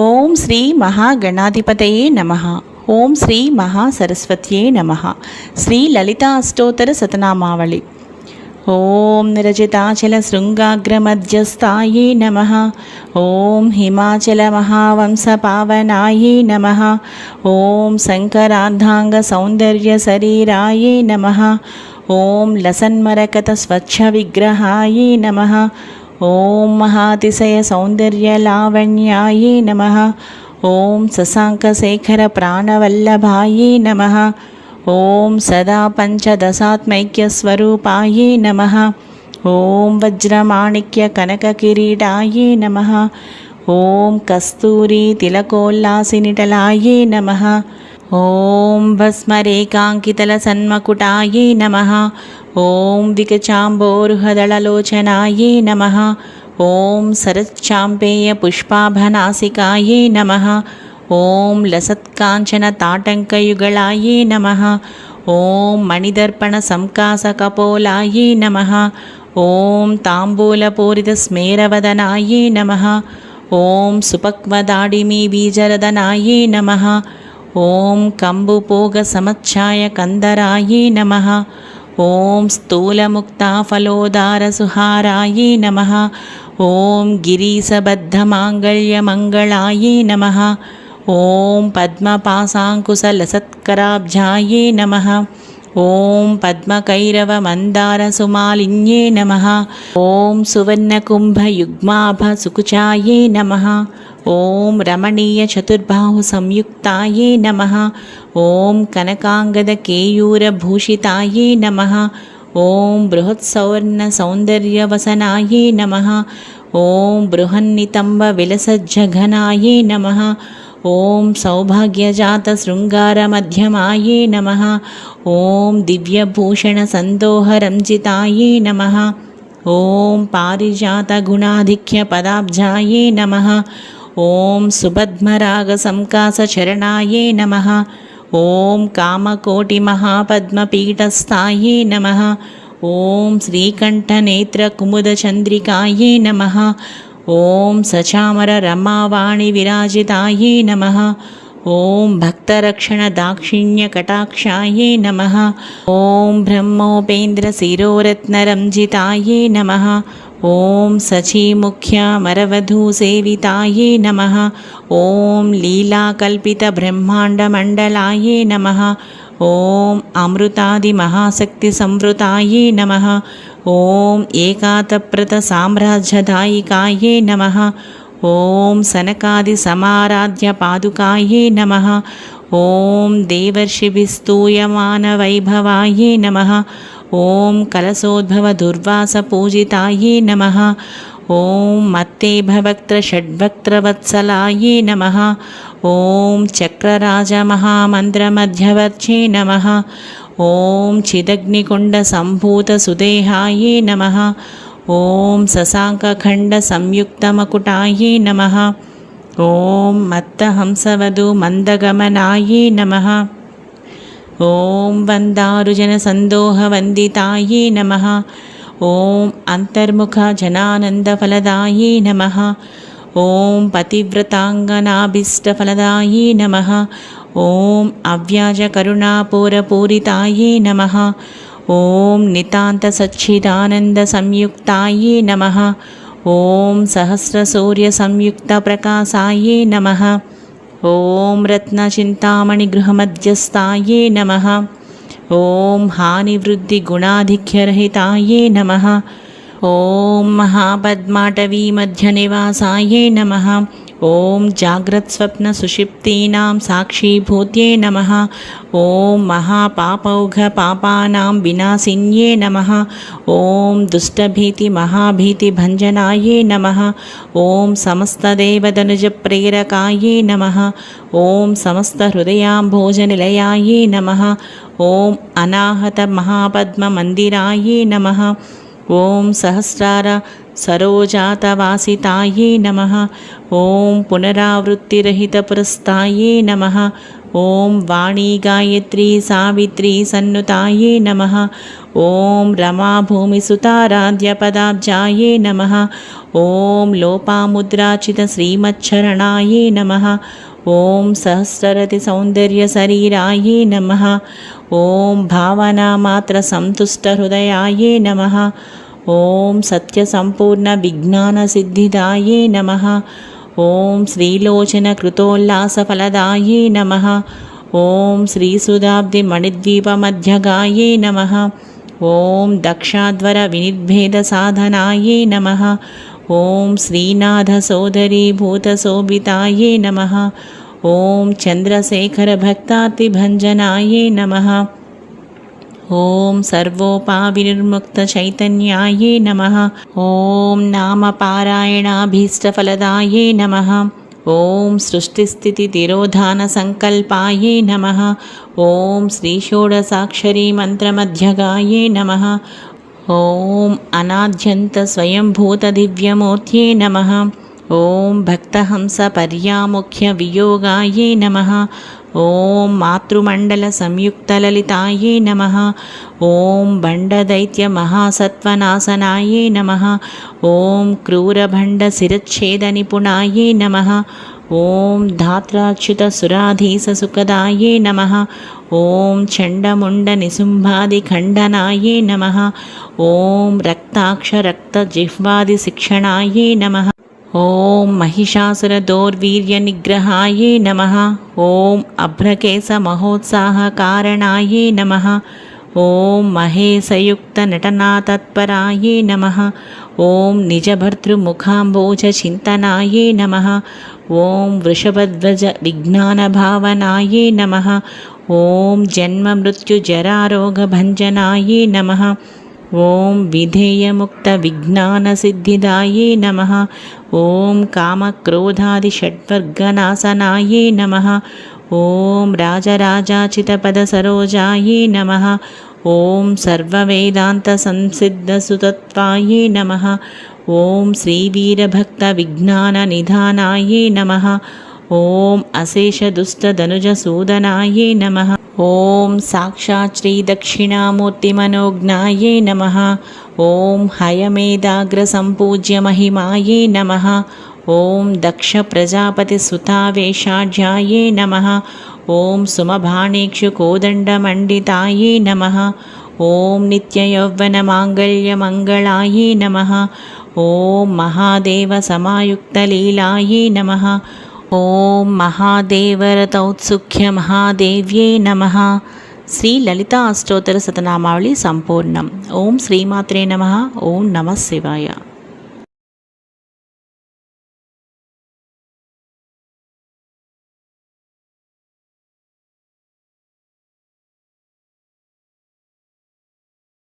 ఓం శ్రీ మహాగణాధిపతయే నమ. ఓం శ్రీ మహాసరస్వత్యే నమ. శ్రీ లలిత అష్టోత్తర సతనామావళి. ఓం నిరజితాచల శృంగాగ్రమధ్యస్థాయే నమ. ఓం హిమాచల మహావంశ పావనాయే నమ. ఓం శంకరార్ధాంగ సౌందర్య శరీరాయే నమ. ఓం లసన్మరకత స్వచ్ఛ విగ్రహాయే నమ. ఓం మహాతిశయ సౌందర్య లావణ్యాయే నమ. ఓం శశాంకశేఖర ప్రాణవల్లభాయే నమ. ఓం సదా పంచదశాత్మైక్యస్వరూపాయే నమ. ఓం వజ్రమాణిక్య కనక కిరీటాయే నమ. ఓం కస్తూరి తిలకోల్లాసినిటలాయే నమ. ॐ भस्मरेकाङ्कितलसन्मकुटायै नमः। ॐ दिकचाम्बोरुहदलोचनाय नमः। ॐ सरच्चाम्पेयपुष्पाभनासिकायै नमः। ॐ लसत्काञ्चनताटङ्कयुगलायै नमः। ॐ मणिदर्पणसंकासकपोलायै नमः। ॐ ताम्बूलपूरितस्मेरवदनायै नमः। ॐ सुपक्वदाडिमीबीजरदनायै नमः। ॐ कम्बुपोगसमच्छाय कन्दरायै नमः। ॐ स्थूलमुक्ताफलोदारसुहारायै नमः। ॐ गिरीशबद्धमाङ्गल्यमङ्गलायै नमः। ॐ पद्मपासाङ्कुशलसत्कराब्जाय नमः। ॐ पद्मकैरवमन्दारसुमालिन्ये नमः। ॐ सुवर्णकुम्भयुग्माभसुकुचायै नमः। ॐ रमणीयचतुर्बाहुसंयुक्तायै नमः। ॐ कनकाङ्गदकेयूरभूषितायै नमः। ॐ बृहत्सौवर्णसौन्दर्यवसनाय नमः। ॐ बृहन्नितम्बविलसज्जघनायै नमः। ॐ सौभाग्यजातशृङ्गारमध्यमायै नमः। ॐ दिव्यभूषणसन्दोहरञ्जितायै नमः। ॐ पारिजातगुणाधिक्यपदाब्जायै नमः। ॐ सुपद्मरागसङ्कासचरणाय नमः। ॐ कामकोटिमहापद्मपीठस्थायै नमः। ॐ श्रीकण्ठनेत्रकुमुदचन्द्रिकायै नमः। ॐ सचामररमावाणिविराजितायै नमः। ॐ भक्तरक्षणदाक्षिण्यकटाक्षायै नमः। ॐ ब्रह्मोपेन्द्रशिरोरत्नरञ्जितायै नमः। ॐ सचीमुख्यमरवधूसेवितायै नमः। ॐ लीलाकल्पितब्रह्माण्डमण्डलायै नमः। ॐ अमृतादिमहाशक्तिसंवृतायै नमः। ॐ एकातप्रतसाम्राज्यदायिकायै नमः। ॐ सनकादिसमाराध्यपादुकायै नमः। ॐ देवर्षिभिस्तूयमानवैभवायै नमः। ఓం కలసోద్భవ దుర్వాస పూజితాయే నమ. ఓం మత్తే భవక్త్ర షడ్భక్త్రవత్సలాయే నమ. ఓం చక్రరాజ మహామంత్రమధ్యవర్చే నమ. ఓం చిదగ్నికొండ సంభూత సుదేహాయే నమ. ఓం శశాంకఖండ సంయుక్తమకుటాయే నమ. ఓం మత్తహంసవధు మందగమనాయే నమ. ॐ वन्दारुजनसन्दोहवन्दितायै नमः। ॐ अन्तर्मुखजनानन्दफलदायै नमः। ॐ पतिव्रताङ्गनाभीष्टफलदायै नमः। ॐ अव्याजकरुणापूरपूरितायै नमः। ॐ नितान्तसच्चिदानन्दसंयुक्तायै नमः। ॐ सहस्रसूर्यसंयुक्तप्रकाशायै नमः। ఓం రత్నచింతామణి గృహమధ్యస్థాయే నమ. ఓం హానివృద్ధి గుణాధిక్యరహితాయే నమ. ఓం మహాపద్మాటవీ మధ్య నివాసాయే నమ. ॐ जाग्रत्स्वप्नसुषिप्तीनां साक्षीभूत्यै नमः। ॐ महापापौघपापानां विनाशिन्ये नमः। ॐ दुष्टभीतिमहाभीतिभञ्जनायै नमः। ॐ समस्तदेवदनुजप्रेरकायै नमः। ॐ समस्तहृदयाम्भोजनिलयायै नमः। ॐ अनाहतमहापद्ममन्दिरायै नमः। ॐ सहस्रार सरोजातवासितायै नमः। ॐ पुनरावृत्तिरहितपुरस्तायै नमः। ॐ वाणी गायत्री सावित्री सन्नुतायै नमः। ॐ रमाभूमिसुताराध्यपदाब्जायै नमः। ॐ लोपामुद्राचितश्रीमच्छरणायै नमः। ॐ सहस्ररतिसौन्दर्यशरीरायै नमः। ॐ भावनामात्रसन्तुष्टहृदयाय नमः। ॐ सत्यसम्पूर्णविज्ञानसिद्धिदायै नमः। ॐ श्रीलोचनकृतोल्लासफलदायै नमः। ॐ श्रीसुधाब्धिमणिद्वीपमध्यगायै नमः। ॐ दक्षाध्वरविनिर्भेदसाधनायै नमः। ॐ श्रीनाथसोदरीभूतशोभितायै नमः। ॐ चन्द्रशेखरभक्तातिभञ्जनायै नमः ॐ सर्वोपाविनिर्मुक्तचैतन्यायै नमः। ॐ नामपारायणाभीष्टफलदायै नमः। ॐ सृष्टिस्थितितिरोधानसङ्कल्पायै नमः। ॐ श्रीषोडसाक्षरीमन्त्रमध्यगायै नमः। ॐ अनाद्यन्तस्वयंभूतदिव्यमूर्त्यै नमः। ॐ भक्तहंसपर्यामुख्यवियोगायै नमः ॐ मातृमण्डलसंयुक्तललितायै नमः ॐ भण्डदैत्यमहासत्त्वनाशनायै नमः ॐ क्रूरभण्डशिरच्छेदनिपुणायै नमः ॐ धात्राच्युतसुराधीससुखदायै नमः ॐ चण्डमुण्डनिसुम्भादिखण्डनायै नमः ॐ रक्ताक्षरक्तजिह्वादिशिक्षणायै नमः ॐ महिषासुरदौर्वीर्यनिग्रहायै नमः। ॐ अभ्रकेशमहोत्साहकारणायै नमः। ॐ महेशयुक्तनटनातत्परायै नमः। ॐ निजभर्तृमुखाम्बोजचिन्तनायै नमः। ॐ वृषभध्वजविज्ञानभावनायै नमः। ॐ जन्ममृत्युजरारोगभञ्जनायै नमः ॐ विधेयमुक्तविज्ञानसिद्धिदायै नमः। ॐ कामक्रोधादिषड्वर्गनाशनायै नमः। ॐ राजराजाचितपदसरोजायै नमः। ॐ सर्ववेदान्तसंसिद्धसुतत्वायै नमः। ॐ श्रीवीरभक्तविज्ञाननिधानायै नमः। ॐ अशेषदुष्टधनुजसूदनायै नमः ॐ साक्षात् श्रीदक्षिणामूर्तिमनोज्ञायै नमः। ॐ हयमेधाग्रसम्पूज्यमहिमायै नमः। ॐ दक्षप्रजापतिसुतावेशाढ्यायै नमः। ॐ सुमभाणेक्षुकोदण्डमण्डितायै नमः। ॐ नित्ययौवनमाङ्गल्यमङ्गलायै नमः। ॐ महादेवसमायुक्तलीलायै नमः ఓం మహాదేవరతౌత్సుఖ్య మహాదేవ్యే నమ శ్రీ లలిత అష్టోత్తర శతనామావళి సంపూర్ణం ఓం శ్రీమాత్రే నమ ఓం నమ శివాయ